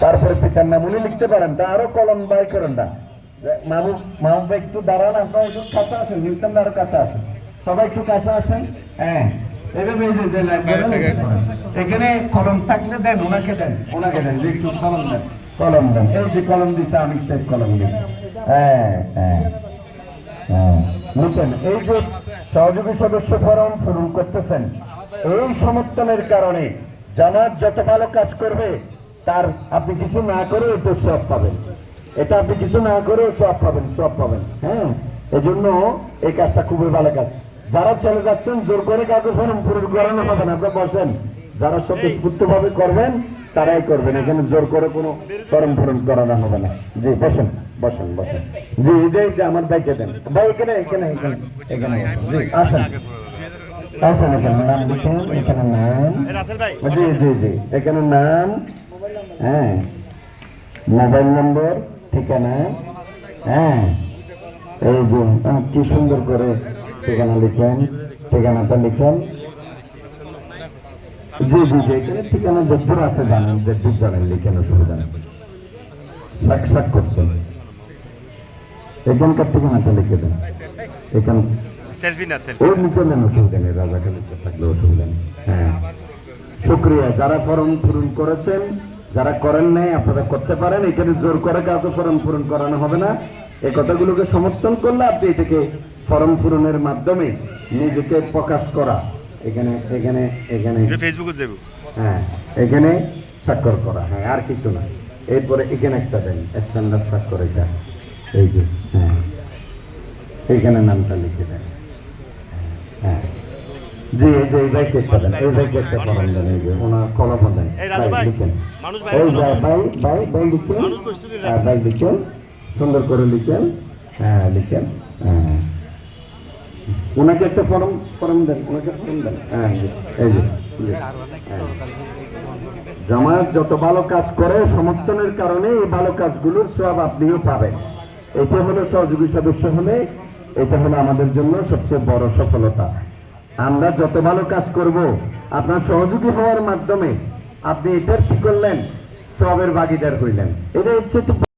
তারপরে পিতার নাম উনি লিখতে পারেন তা আরও কলম বাই করেন না। মাহবুব মাহবুব একটু দাঁড়ান আপনারা একটু কাছে আসেন নিউজিল্যান্ড আরও কাছে আসেন। সবাই একটু কাছে আসেন। হ্যাঁ এভাবে এই যে। এখানে কলম থাকলে দেন ওনাকে দেন ওনাকে দেন একটু কলম দেন কলম দেন। এই যে কলম দিছে আমি সেই কলম দিই হ্যাঁ হ্যাঁ হ্যাঁ, লিখেন এই যে সহযোগী সদস্য ফরম পূরণ করতেছেন এই সমর্থনের কারণে জামাত যত ভালো কাজ করবে তার আপনি কিছু না করে তো সব পাবেন। এটা আপনি কিছু না করে সব পাবেন সব পাবেন হ্যাঁ? এজন্য এই কাজটা খুবই ভালো কাজ। যারা চলে যাচ্ছেন, জোর করে কাউকে ফরম পূরণ করানো হবে না। আপনারা বলছেন, যারা স্বতঃস্ফূর্ত ভাবে করবেন, তারাই করবেন। এখানে জোর করে কোনো ফরম পূরণ করানো হবে না। জি, বসেন বসেন বসেন। জি, এই যে- আমার বাইকে দেন। ভাই, এখানে এখানে এখানে এখানে। আসেন। আসেন, এখানে নাম লিখেন, এখানে নাম। জি জি জি, এখানে নাম। হ্যাঁ। মোবাইল নম্বর ঠিকানা হ্যাঁ। এই যে কি সুন্দর করে ঠিকানা লিখেন ঠিকানাটা লিখেন। জি জি জি এখানে ঠিকানা যদ্দূর আছে জানেন যদ্দূর জানেন লিখেন অসুবিধা নেই। সাক সাক করছেন। এখানকার ঠিকানাটা লিখে দেন। এখানে সেলফি না সেলফি। ওর নিচে নেন অসুবিধা নেই রাজাকে লিখতে থাকলে অসুবিধা নেই। হ্যাঁ। শুক্রিয়া যারা ফর্ম পূরণ করেছেন যারা করেন নাই আপনারা করতে পারেন। এখানে জোর করে কাউকে ফরম পূরণ করানো হবে না। এই কথাগুলোকে সমর্থন করলে আপনি এটাকে ফরম পূরণের মাধ্যমে নিজেকে প্রকাশ করা। এখানে এখানে এখানে। ফেসবুকে যাব হ্যাঁ এখানে স্বাক্ষর করা। হ্যাঁ আর কিছু না। এরপরে এখানে একটা দেন স্ট্যান্ডার্ড স্বাক্ষর এটা। এই যে হ্যাঁ। এখানে নামটা লিখে দেন। হ্যাঁ। জি এই যে এই বাইকে একটা এই বাইকে একটা কলম দেন এই যে ওনার কলম দেন। এই রাজু ভাই, লিখেন। এই যে ভাই ভাই ভাই লিখেন। মানুষ প্রস্তুতি রাখেন। হ্যাঁ ভাই লিখেন। সুন্দর করে লিখেন। হ্যাঁ লিখেন। হ্যাঁ। ওনাকে একটা ফর্ম ফর্ম দেন ওনাকে ফর্ম দেন। হ্যাঁ এই যে, হ্যাঁ। জামায়াত যত ভালো কাজ করে সমর্থনের কারণে এই ভালো কাজগুলোর সব আপনিও পাবেন। এটা হলো সহযোগী সদস্য হলে এটা হলো আমাদের জন্য সবচেয়ে বড় সফলতা। আমরা যত ভালো কাজ করব, আপনার সহযোগী হওয়ার মাধ্যমে আপনি এটার কি করলেন? সবের ভাগিদার হইলেন। এটা হচ্ছে